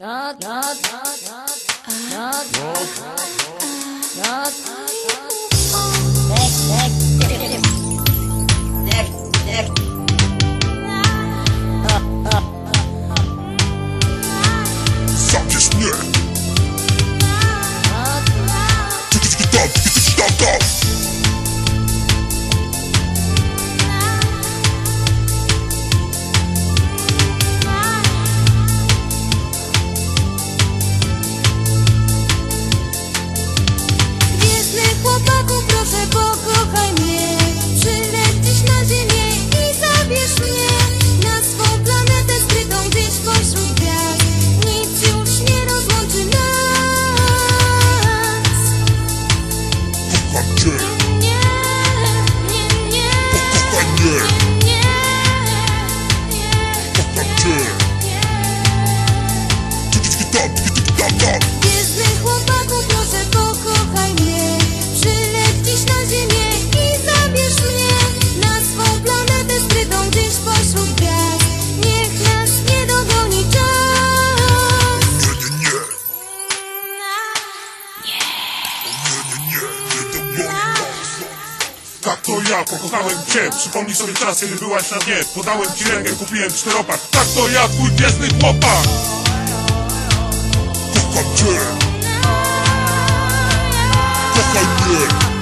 Not, not, not, not, not, not, not, Tak to ja, pokochałem cię. Przypomnij sobie czas, kiedy byłaś na dnie. Podałem ci rękę, kupiłem czteropak. Tak to ja, twój gwiezdny chłopak. Kocham cię. Mnie